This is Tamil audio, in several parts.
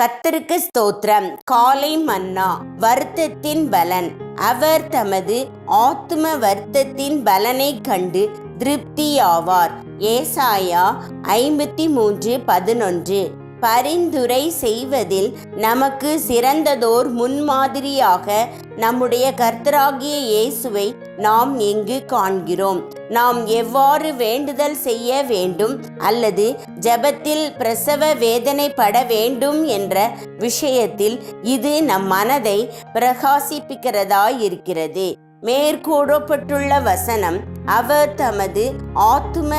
கத்தருக்கு ஸ்தோத்திரம். காலை மன்னா வருத்தத்தின் பலன். அவர் தமது ஆத்தும வருத்தத்தின் பலனை கண்டு திருப்தியாவார். ஏசாயா ஐம்பத்தி மூன்று பதினொன்று. பரிந்துரை செய்வதில் நமக்கு சிறந்ததோர் முன்மாதிரியாக நம்முடைய கர்த்தராகிய இயேசுவை நாம் எங்கு காண்கிறோம். நாம் எவ்வாறு வேண்டுதல் செய்ய வேண்டும் அல்லது ஜெபத்தில் பிரசவ வேதனைப்பட வேண்டும் என்ற விஷயத்தில் இது நம் மனதை பிரகாசிப்பிக்கிறதாயிருக்கிறது மேற்கூறப்பட்டுள்ள வசனம் அவர் தமது ஆத்தும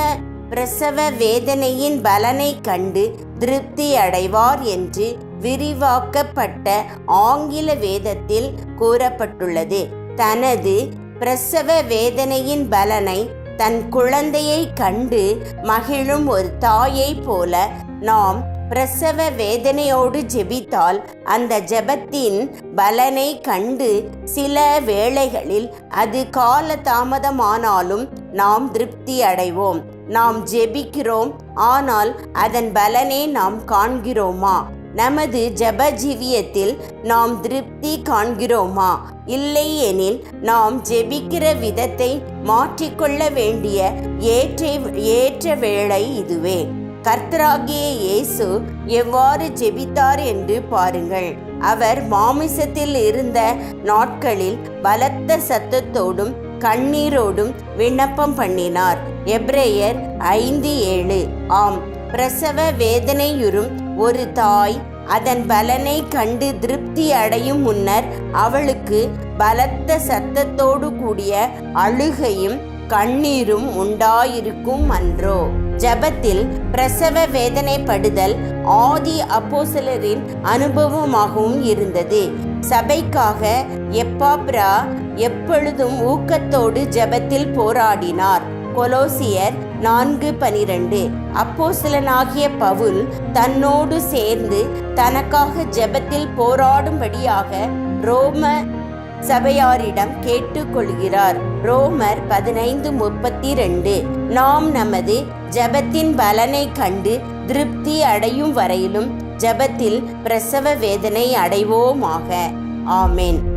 பிரசவ வேதனையின் பலனை கண்டு திருப்தி அடைவார் என்று விரிவாக்கப்பட்ட ஆங்கில வேதத்தில் கூறப்பட்டுள்ளது. தனது பிரசவ வேதனையின் பலனை தன் குழந்தையை கண்டு மகிழும் ஒரு தாயைப் போல நாம் பிரசவ வேதனையோடு ஜெபித்தால் அந்த ஜெபத்தின் பலனை கண்டு சில வேளைகளில் அது கால தாமதமானாலும் நாம் திருப்தி அடைவோம். நாம் ஜெபிக்கிறோம். ஆனால் அதன் பலனே நாம் காண்கிறோமா? நமது ஜப ஜீவியத்தில் நாம் திருப்தி காண்கிறோமா? இல்லையெனில் நாம் ஜெபிக்கிற விதத்தை மாற்றிக்கொள்ள வேண்டிய ஏற்ற ஏற்ற வேளை இதுவே. கர்த்தராகிய இயேசு எவ்வாறு ஜெபித்தார் என்று பாருங்கள். அவர் மாமிசத்தில் இருந்த நாட்களில் பலத்த சத்தத்தோடும் கண்ணீரோடும் விண்ணப்பம் பண்ணினார். எப்ரேயர் ஐந்து ஏழு. ஆம் பிரசவ வேதனையுறும் ஒரு தாய் அதன் பலனை கண்டு திருப்தி அடையும் முன்னர் அவளுக்கு பலத்த சத்தத்தோடு கூடிய அழுகையும் கண்ணீரும் உண்டாயிருக்கும் அன்றோ. ஜபத்தில் பிரசவ வேதனைப்படுதல் ஆதி அப்போசலரின் அனுபவமாகவும் இருந்தது. சபைக்காக எப்பாப்ரா எப்பொழுதும் ஊக்கத்தோடு ஜபத்தில் போராடினார். கொலோசியர் நான்கு பனிரெண்டு. அப்போசிலனாகிய பவுல் தன்னோடு சேர்ந்து தனக்காக ஜெபத்தில் போராடும்படியாக ரோம சபையாரிடம் கேட்டுக்கொள்கிறார். ரோமர் பதினைந்து முப்பத்தி ரெண்டு நாம் நமது ஜெபத்தின் பலனை கண்டு திருப்தி அடையும் வரையிலும் ஜெபத்தில் பிரசவ வேதனை அடைவோமாக. ஆமேன்.